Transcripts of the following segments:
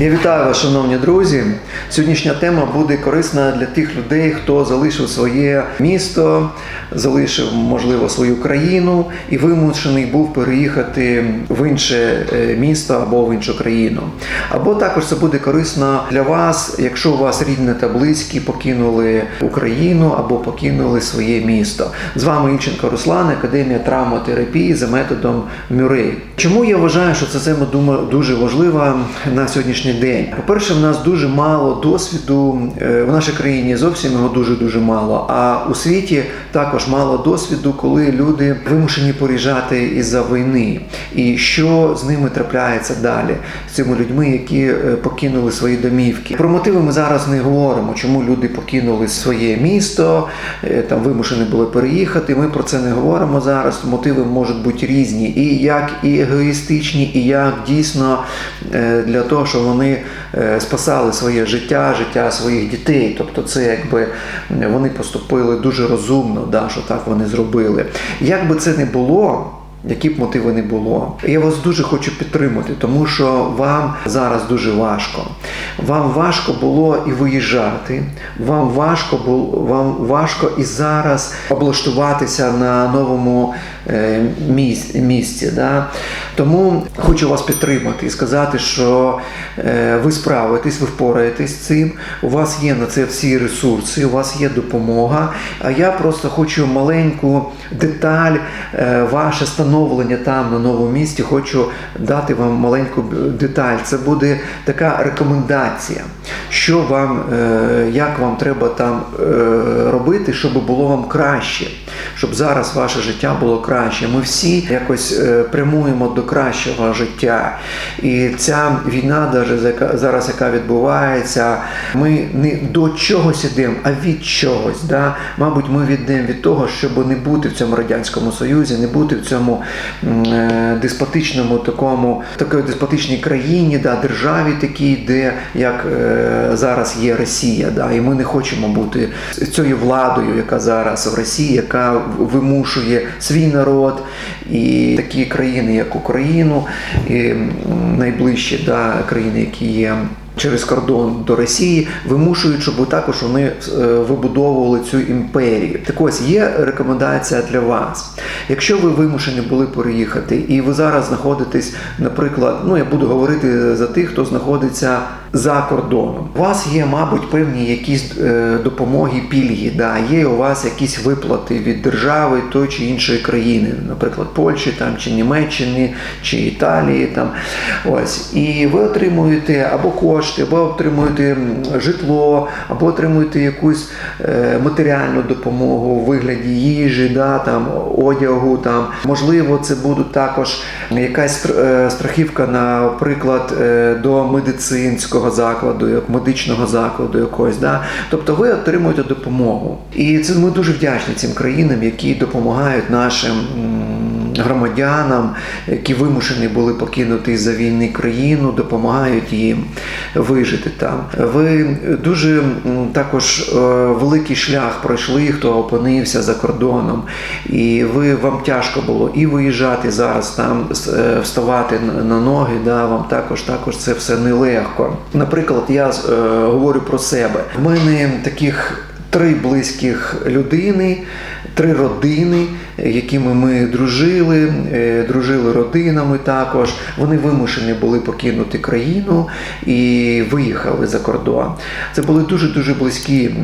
Я вітаю вас, шановні друзі. Сьогоднішня тема буде корисна для тих людей, хто залишив своє місто, залишив, можливо, свою країну і вимушений був переїхати в інше е, місто або в іншу країну. Або також це буде корисно для вас, якщо у вас рідні та близькі покинули Україну або покинули своє місто. З вами Ільченко Руслан, Академія травматерапії за методом Мюррей. Чому я вважаю, що ця тема дуже важлива на сьогоднішній день? По-перше, в нас дуже мало досвіду е, в нашій країні зовсім його дуже дуже мало. А у світі також мало досвіду, коли люди вимушені поріжати із-за війни, і що з ними трапляється далі з цими людьми, які е, покинули свої домівки. Про мотиви ми зараз не говоримо, чому люди покинули своє місто, е, там вимушені були переїхати. Ми про це не говоримо зараз. Мотиви можуть бути різні, і як і егоїстичні, і як дійсно для того, щоб вони е, спасали своє життя, життя своїх дітей. Тобто, це якби вони поступили дуже розумно, да, що так вони зробили. Як би це не було. Які б мотиви не було, я вас дуже хочу підтримати, тому що вам зараз дуже важко. Вам важко було і виїжджати. Вам важко було вам важко і зараз облаштуватися на новому е, місці. да? Тому хочу вас підтримати і сказати, що е, ви справитесь, ви впораєтесь з цим. У вас є на це всі ресурси, у вас є допомога. А я просто хочу маленьку деталь, е, ваше становлення там на новому місці. Хочу дати вам маленьку деталь. Це буде така рекомендація, що вам, е, як вам треба там е, робити, щоб було вам краще, щоб зараз ваше життя було краще. Ми всі якось е, прямуємо до кращого життя. І ця війна, за зараз, яка відбувається, ми не до чогось ідемо, а від чогось. Да? Мабуть, ми йдемо від того, щоб не бути в цьому радянському союзі, не бути в цьому деспотичному такому, такої деспотичній країні, да, державі такій, де як е, зараз є Росія. Да? І ми не хочемо бути цією владою, яка зараз в Росії, яка вимушує свій народ і такі країни, як Україну, і найближчі да, країни, які є. Через кордон до Росії вимушують, щоб також вони е, вибудовували цю імперію. Так ось є рекомендація для вас. Якщо ви вимушені були переїхати, і ви зараз знаходитесь, наприклад, ну я буду говорити за тих, хто знаходиться за кордоном. У вас є, мабуть, певні якісь е, допомоги, пільги. Да, є у вас якісь виплати від держави той чи іншої країни, наприклад, Польщі там чи Німеччини, чи Італії. Там ось, і ви отримуєте або кошти, або отримуєте житло, або отримуєте якусь е, матеріальну допомогу у вигляді їжі, да, там одягу. Там можливо, це буде також якась е, страхівка, наприклад, до медицинського закладу, як медичного закладу якогось. Да? Тобто ви отримуєте допомогу. І це ми дуже вдячні цим країнам, які допомагають нашим. Громадянам, які вимушені були покинути за війни країну, допомагають їм вижити там. Ви дуже також е, великий шлях пройшли, хто опинився за кордоном, і ви вам тяжко було і виїжджати зараз там, е, вставати на- на ноги. Да, вам також також це все нелегко. Наприклад, я е, говорю про себе. В мене таких три близьких людини, три родини, якими ми дружили, е, дружили родинами також. Вони вимушені були покинути країну і виїхали за кордон. Це були дуже дуже близькі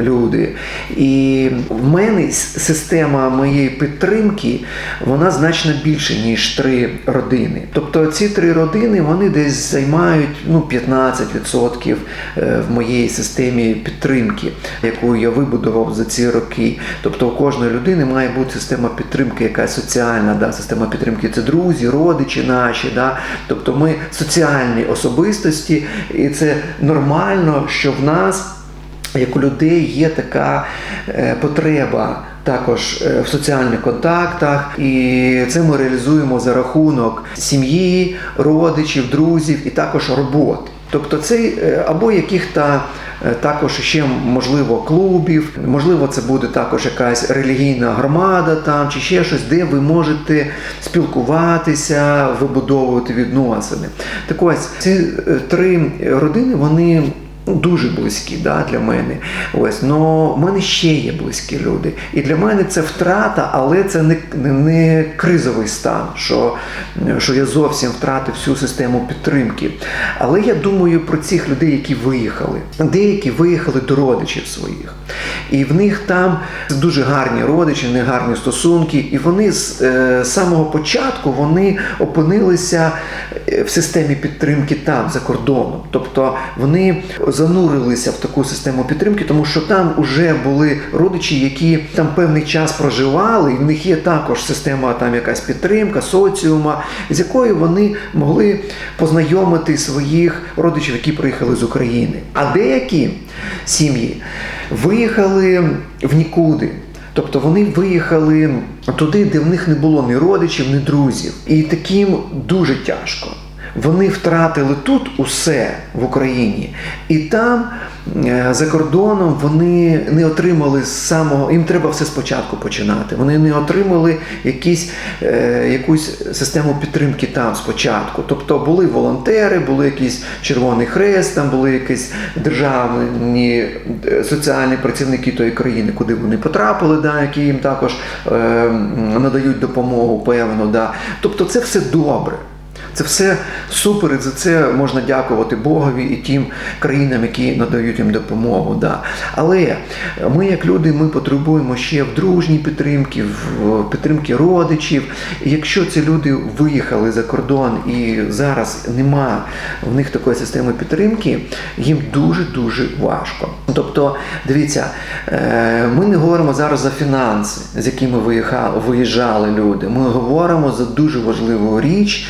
люди. І в мене система моєї підтримки вона значно більше, ніж три родини. Тобто ці три родини вони десь займають ну, 15% е, в моїй системі підтримки, яку я вибудував за ці роки. Тобто у кожної людини має бути система підтримки, якась соціальна, да, система підтримки це друзі, родичі наші. Да? Тобто ми соціальні особистості, і це нормально, що в нас як у людей є така е, потреба також е, в соціальних контактах, і це ми реалізуємо за рахунок сім'ї, родичів, друзів і також роботи. Тобто це е, або яких-то також ще можливо клубів, можливо, це буде також якась релігійна громада там чи ще щось, де ви можете спілкуватися, вибудовувати відносини. Так ось ці е, три родини вони. Дуже близькі да, для мене. Ось, но в мене ще є близькі люди. І для мене це втрата, але це не, не, не кризовий стан, що, що я зовсім втратив всю систему підтримки. Але я думаю про цих людей, які виїхали. Деякі виїхали до родичів своїх. І в них там дуже гарні родичі, не гарні стосунки. І вони з е, самого початку вони опинилися е, в системі підтримки там, за кордоном. Тобто вони занурилися в таку систему підтримки, тому що там вже були родичі, які там певний час проживали, і в них є також система там якась підтримка, соціума, з якою вони могли познайомити своїх родичів, які приїхали з України. А деякі сім'ї виїхали в нікуди. Тобто вони виїхали туди, де в них не було ні родичів, ні друзів. І таким дуже тяжко. Вони втратили тут усе в Україні, і там е, за кордоном вони не отримали самого. Їм треба все спочатку починати. Вони не отримали якісь, е, якусь систему підтримки там спочатку. Тобто були волонтери, були якийсь Червоний Хрест, там були якісь державні е, соціальні працівники тої країни, куди вони потрапили, да, які їм також е, надають допомогу, певно. Да. Тобто це все добре. Це все супер, і за це можна дякувати Богові і тим країнам, які надають їм допомогу. Да. Але ми, як люди, ми потребуємо ще в дружній підтримці, в підтримки родичів. І якщо ці люди виїхали за кордон і зараз нема в них такої системи підтримки, їм дуже-дуже важко. Тобто, дивіться, е, ми не говоримо зараз за фінанси, з якими виїжджали люди. Ми говоримо за дуже важливу річ.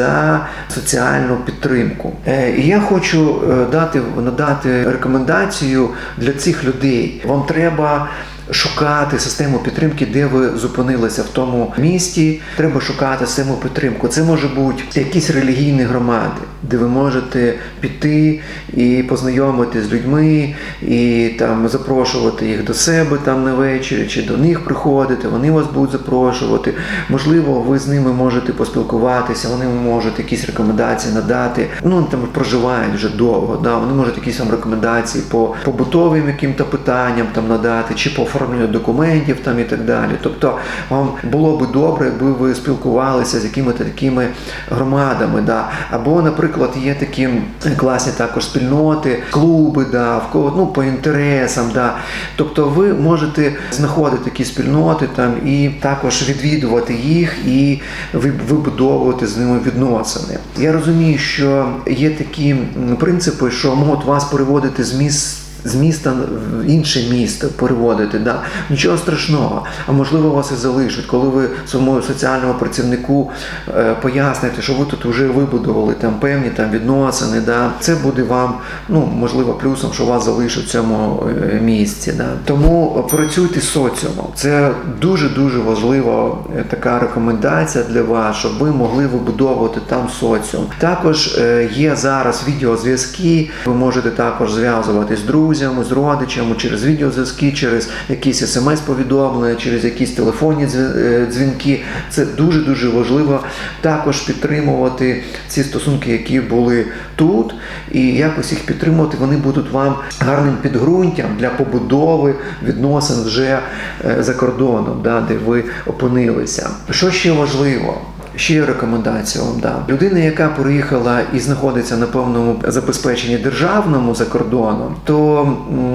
За соціальну підтримку. Е, І я хочу е, дати надати рекомендацію для цих людей. Вам треба. Шукати систему підтримки, де ви зупинилися в тому місті. Треба шукати систему підтримку. Це може бути якісь релігійні громади, де ви можете піти і познайомитися з людьми, і там запрошувати їх до себе там на вечір, чи до них приходити. Вони вас будуть запрошувати. Можливо, ви з ними можете поспілкуватися, вони можуть якісь рекомендації надати. Ну там проживають вже довго. Да, вони можуть якісь вам рекомендації по побутовим яким-то питанням там надати, чи по оформленню документів там і так далі. Тобто вам було би добре, якби ви спілкувалися з якими-то такими громадами. Да. Або, наприклад, є такі класні також спільноти, клуби, да, в кого ну, по інтересам. Да. Тобто ви можете знаходити такі спільноти там і також відвідувати їх і ви- вибудовувати з ними відносини. Я розумію, що є такі принципи, що можуть вас переводити з місць з міста в інше місто переводити. Да? Нічого страшного. А можливо, вас і залишать, коли ви своєму соціальному працівнику е, поясните, що ви тут вже вибудували там певні там відносини. Да? Це буде вам, ну можливо, плюсом, що вас залишать в цьому е, місці. Да? Тому працюйте з соціумом. Це дуже дуже важлива е, така рекомендація для вас, щоб ви могли вибудовувати там соціум. Також е, є зараз відеозв'язки. Ви можете також зв'язуватись з друзями, з родичами через відеозв'язки, через якісь смс-повідомлення, через якісь телефонні е, дзвінки. Це дуже дуже важливо також підтримувати ці стосунки, які були тут, і якось їх підтримувати. Вони будуть вам гарним підґрунтям для побудови відносин вже е, за кордоном, да, де ви опинилися. Що ще важливо? Ще рекомендацію вам дам. Людина, яка приїхала і знаходиться на повному забезпеченні державному за кордоном, то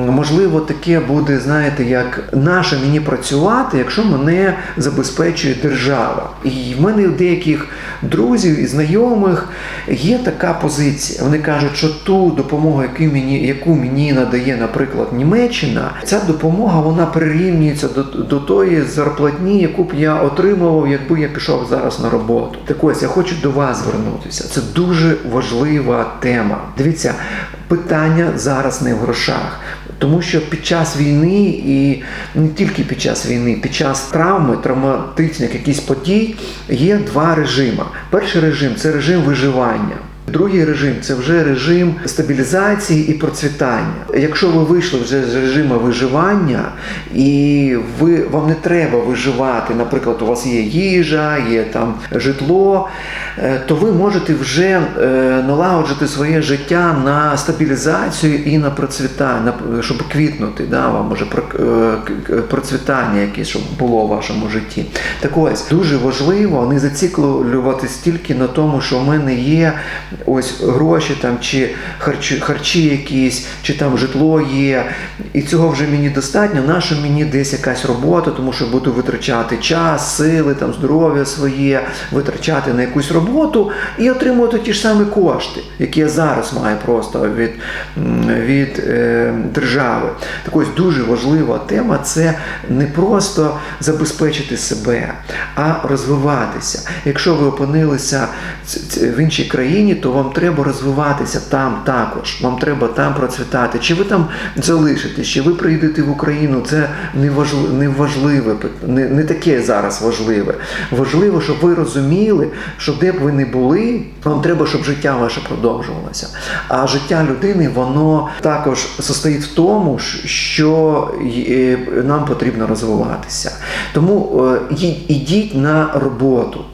можливо таке буде, знаєте, як наше мені працювати, якщо мене забезпечує держава. І в мене у деяких друзів і знайомих є така позиція. Вони кажуть, що ту допомогу, яку мені, яку мені надає, наприклад, Німеччина, ця допомога вона прирівнюється до, до тої зарплатні, яку б я отримував, якби я пішов зараз на роботу. Так ось я хочу до вас звернутися. Це дуже важлива тема. Дивіться, питання зараз не в грошах. Тому що під час війни і не тільки під час війни, під час травми, травматичних якихось подій є два режими. Перший режим це режим виживання. Другий режим це вже режим стабілізації і процвітання. Якщо ви вийшли вже з режиму виживання, і ви вам не треба виживати, наприклад, у вас є їжа, є там житло, е, то ви можете вже е, налагоджити своє життя на стабілізацію і на процвітання, щоб квітнути, да, вам може е, процвітання якесь, щоб було в вашому житті. Так ось дуже важливо не зациклюватись тільки на тому, що в мене є ось гроші там, чи харчі, харчі якісь, чи там житло є. І цього вже мені достатньо. Нащо мені десь якась робота, тому що буду витрачати час, сили, там, здоров'я своє, витрачати на якусь роботу і отримувати ті ж самі кошти, які я зараз маю просто від, від е, держави. Так ось дуже важлива тема це не просто забезпечити себе, а розвиватися. Якщо ви опинилися в іншій країні, то вам треба розвиватися там також. Вам треба там процвітати. Чи ви там залишитесь, чи ви приїдете в Україну, це не важливе, не важливе не, не таке зараз важливе. Важливо, щоб ви розуміли, що де б ви не були, вам треба, щоб життя ваше продовжувалося. А життя людини, воно також состоїть в тому, що нам потрібно розвиватися. Тому е, ідіть на роботу.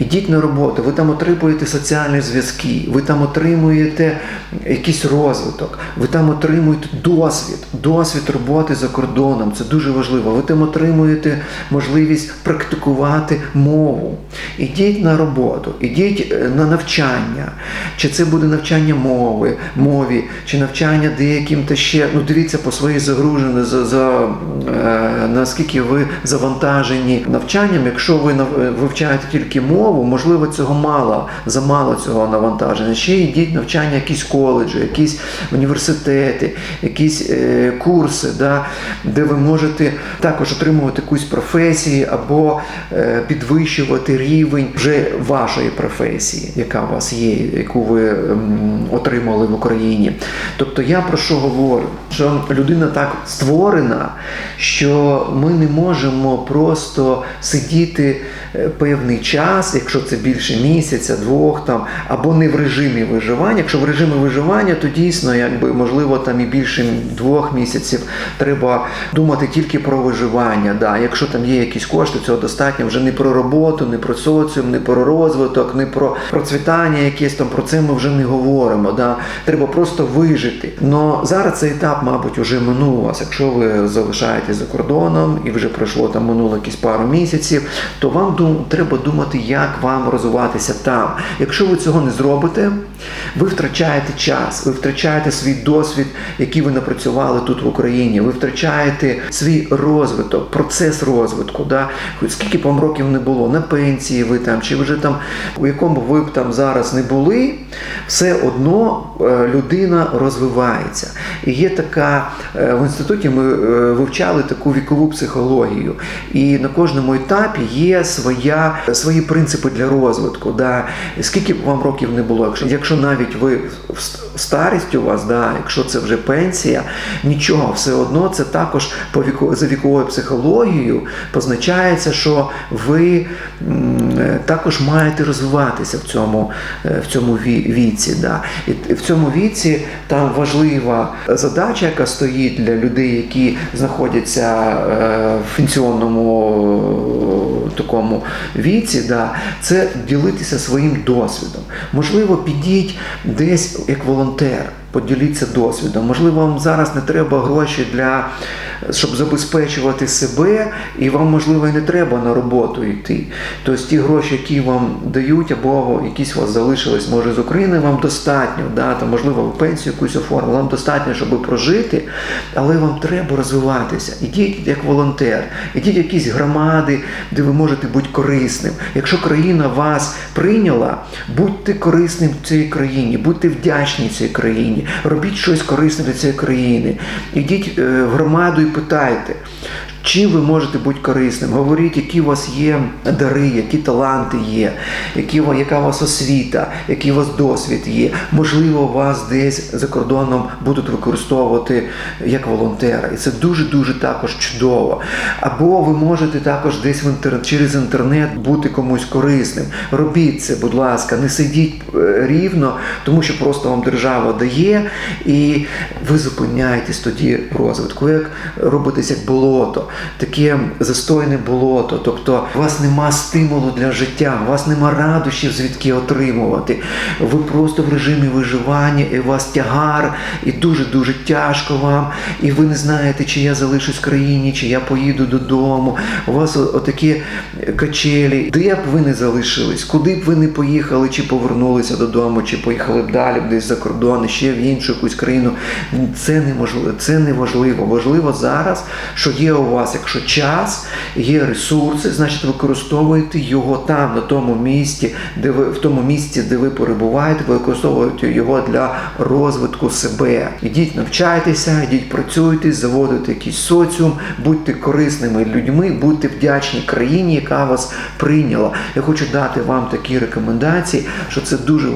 Ідіть на роботу, ви там отримуєте соціальні зв'язки, ви там отримуєте якийсь розвиток, ви там отримуєте досвід, досвід роботи за кордоном. Це дуже важливо. Ви там отримуєте можливість практикувати мову. Ідіть на роботу, ідіть е, на навчання. Чи це буде навчання мови, мові, чи навчання деяким та ще. Ну дивіться по своїй загруженості, за, за е, наскільки ви завантажені навчанням. Якщо ви е, вивчаєте тільки мову, можливо, цього мало, замало цього навантаження. Ще йдіть навчання, якісь коледжі, якісь університети, якісь е, курси, да, де ви можете також отримувати якусь професію або е, підвищувати рівень вже вашої професії, яка у вас є, яку ви ем, отримали в Україні. Тобто я про що говорю? Що людина так створена, що ми не можемо просто сидіти е, певний час, якщо це більше місяця, двох там, або не в режимі виживання. Якщо в режимі виживання, то дійсно, якби можливо, там і більше двох місяців треба думати тільки про виживання. Да. Якщо там є якісь кошти, цього достатньо вже не про роботу, не про соціум, не про розвиток, не про процвітання якесь там про це ми вже не говоримо. Да. Треба просто вижити. Но зараз цей етап, мабуть, вже минув вас. Якщо ви залишаєтесь за кордоном і вже пройшло там минуло якісь пару місяців, то вам треба думати, як вам розвиватися там. Якщо ви цього не зробите, ви втрачаєте час, ви втрачаєте свій досвід, який ви напрацювали тут в Україні. Ви втрачаєте свій розвиток, процес розвитку. Да? Скільки б вам років не було, на пенсії ви там, чи вже там, у якому ви б там зараз не були, все одно е, людина розвивається. І є така е, в інституті ми е, вивчали таку вікову психологію. І на кожному етапі є своя, свої принципи для розвитку. Да? Скільки б вам років не було, якщо, якщо навіть ви старість у вас, да, якщо це вже пенсія, нічого, все одно це також по віку, за віковою психологією позначається, що ви е, також маєте розвиватися в цьому, е, в цьому ві- віці. Да. І в цьому віці там важлива задача, яка стоїть для людей, які знаходяться е, в пенсіонному такому віці, да, це ділитися своїм досвідом. Можливо, підіть десь як волонтер. Voltaire. Поділіться досвідом. Можливо, вам зараз не треба гроші для щоб забезпечувати себе, і вам, можливо, і не треба на роботу йти. Тобто ті гроші, які вам дають, або якісь у вас залишились, може, з України, вам достатньо, да, там, можливо, ви пенсію якусь оформили, вам достатньо, щоб прожити, але вам треба розвиватися. Ідіть як волонтер, ідіть в якісь громади, де ви можете бути корисним. Якщо країна вас прийняла, будьте корисним в цій країні, будьте вдячні цій країні, робіть щось корисне для цієї країни. Ідіть е, в громаду і питайте. Чим ви можете бути корисним. Говоріть, які у вас є дари, які таланти є, які, яка у вас освіта, який у вас досвід є. Можливо, вас десь за кордоном будуть використовувати як волонтера. І це дуже-дуже також чудово. Або ви можете також десь в інтернет через інтернет бути комусь корисним. Робіть це, будь ласка, не сидіть е, рівно, тому що просто вам держава дає, і ви зупиняєтесь тоді в розвитку. Як робитесь як болото, таке застойне болото. Тобто у вас нема стимулу для життя, у вас нема радощів, звідки отримувати. Ви просто в режимі виживання, і у вас тягар, і дуже-дуже тяжко вам, і ви не знаєте, чи я залишусь в країні, чи я поїду додому. У вас отакі качелі. Де б ви не залишились, куди б ви не поїхали, чи повернулися додому, чи поїхали б далі десь за кордон, ще в іншу якусь країну. Це неможливо, це не важливо. Важливо зараз, що є у вас, якщо час, є ресурси, значить використовуєте його там, на тому місці, де ви в тому місці, де ви перебуваєте, використовуєте його для розвитку себе. Ідіть, навчайтеся, ідіть, працюйте, заводите якийсь соціум, будьте корисними людьми, будьте вдячні країні, яка вас прийняла. Я хочу дати вам такі рекомендації, що це дуже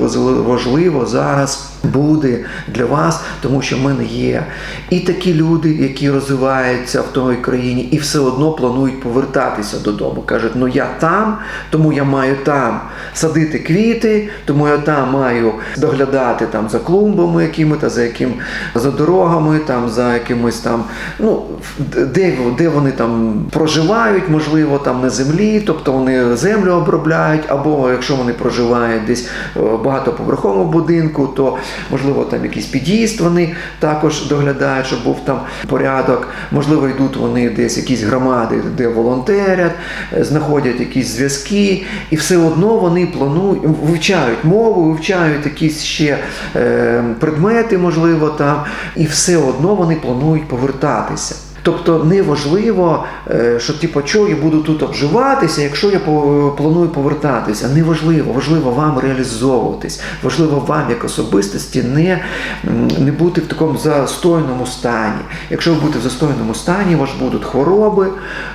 важливо зараз буде для вас, тому що в мене є і такі люди, які розвиваються в той країні, і все одно планують повертатися додому. кажуть, ну я там, тому я маю там садити квіти, тому я там маю доглядати там за клумбами якими та за яким за дорогами, там за якимось там, ну де, де вони там проживають, можливо, там на землі, тобто вони землю обробляють, або якщо вони проживають десь в багатоповерховому будинку, то можливо там якийсь під'їзд вони також доглядають, щоб був там порядок. Можливо, йдуть вони десь якісь громади, де волонтерять, е, знаходять якісь зв'язки, і все одно вони планують, вивчають мову, вивчають якісь ще е, предмети, можливо, там, і все одно вони планують повертатися. Тобто неважливо, е, що типу, що я буду тут обживатися, якщо я планую повертатися. Неважливо, важливо вам реалізовуватись, важливо вам як особистості не, не бути в такому застойному стані. Якщо ви будете в застойному стані, у вас будуть хвороби,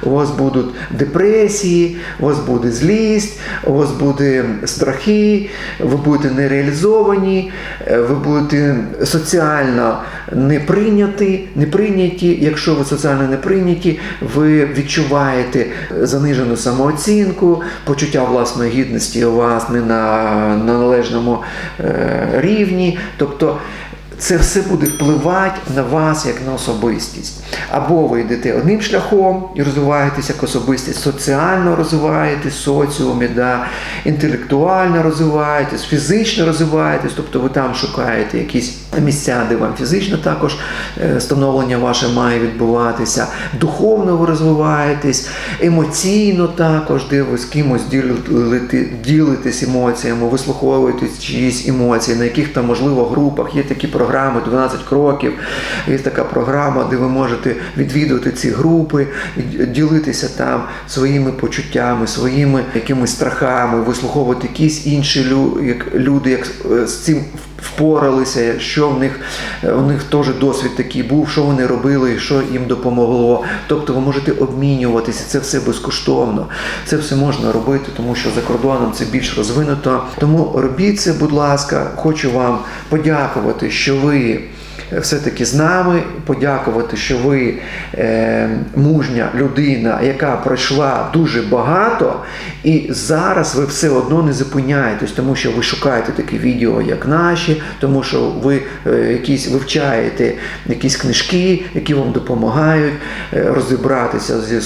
у вас будуть депресії, у вас буде злість, у вас буде страхи, ви будете нереалізовані, е, ви будете соціально не прийняті, не прийняті. Якщо ви соціально не прийняті, ви відчуваєте занижену самооцінку, почуття власної гідності у вас не на, на належному е, рівні. Тобто це все буде впливати на вас як на особистість. Або ви йдете одним шляхом і розвиваєтесь як особистість, соціально розвиваєтесь соціумі, да, інтелектуально розвиваєтесь, фізично розвиваєтесь, тобто ви там шукаєте якісь місця, де вам фізично також е, становлення ваше має відбуватися, духовно ви розвиваєтесь, емоційно також, де ви з кимось ділите, ділитесь емоціями, вислуховуєте чиїсь емоції, на яких там, можливо, групах є такі програми 12 кроків. Є така програма, де ви можете відвідувати ці групи, ділитися там своїми почуттями, своїми якимись страхами, вислуховувати якісь інші лю- люди, як е, з цим впоралися, що в них у них теж досвід такий був, що вони робили, що їм допомогло. Тобто ви можете обмінюватися, це все безкоштовно. Це все можна робити, тому що за кордоном це більш розвинуто. Тому робіть це, будь ласка, хочу вам подякувати, що ви. Все-таки з нами подякувати, що ви е, мужня людина, яка пройшла дуже багато, і зараз ви все одно не зупиняєтесь, тому що ви шукаєте такі відео, як наші, тому що ви е, якісь вивчаєте якісь книжки, які вам допомагають е, розібратися зі,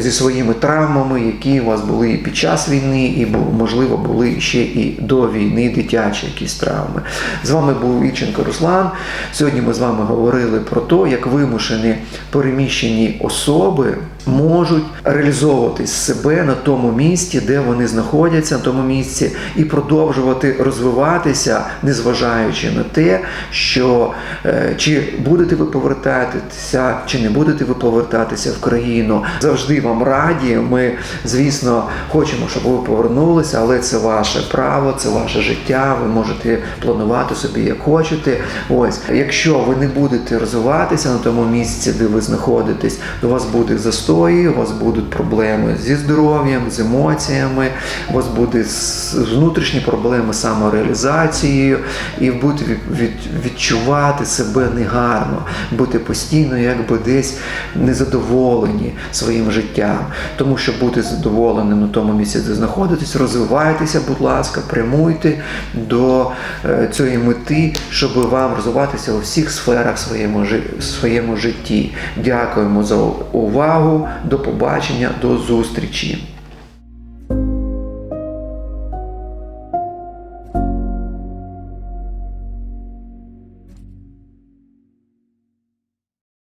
зі своїми травмами, які у вас були під час війни, і можливо були ще і до війни дитячі якісь травми. З вами був Ільченко Руслан. Сьогодні ми з вами говорили про те, як вимушені переміщені особи можуть реалізовувати себе на тому місці, де вони знаходяться, на тому місці, і продовжувати розвиватися, незважаючи на те, що е, чи будете ви повертатися, чи не будете ви повертатися в країну. Завжди вам раді. Ми, звісно, хочемо, щоб ви повернулися, але це ваше право, це ваше життя. Ви можете планувати собі як хочете. Ось, якщо ви не будете розвиватися на тому місці, де ви знаходитесь, то у вас буде простої, у вас будуть проблеми зі здоров'ям, з емоціями, у вас буде с- внутрішні проблеми з самореалізацією, і будете від- від- відчувати себе негарно, бути постійно якби десь незадоволені своїм життям. Тому що бути задоволеним на тому місці, де знаходитесь, розвивайтеся, будь ласка, прямуйте до е, цієї мети, щоб вам розвиватися у всіх сферах своєму, своєму житті. Дякуємо за увагу. До побачення, до зустрічі.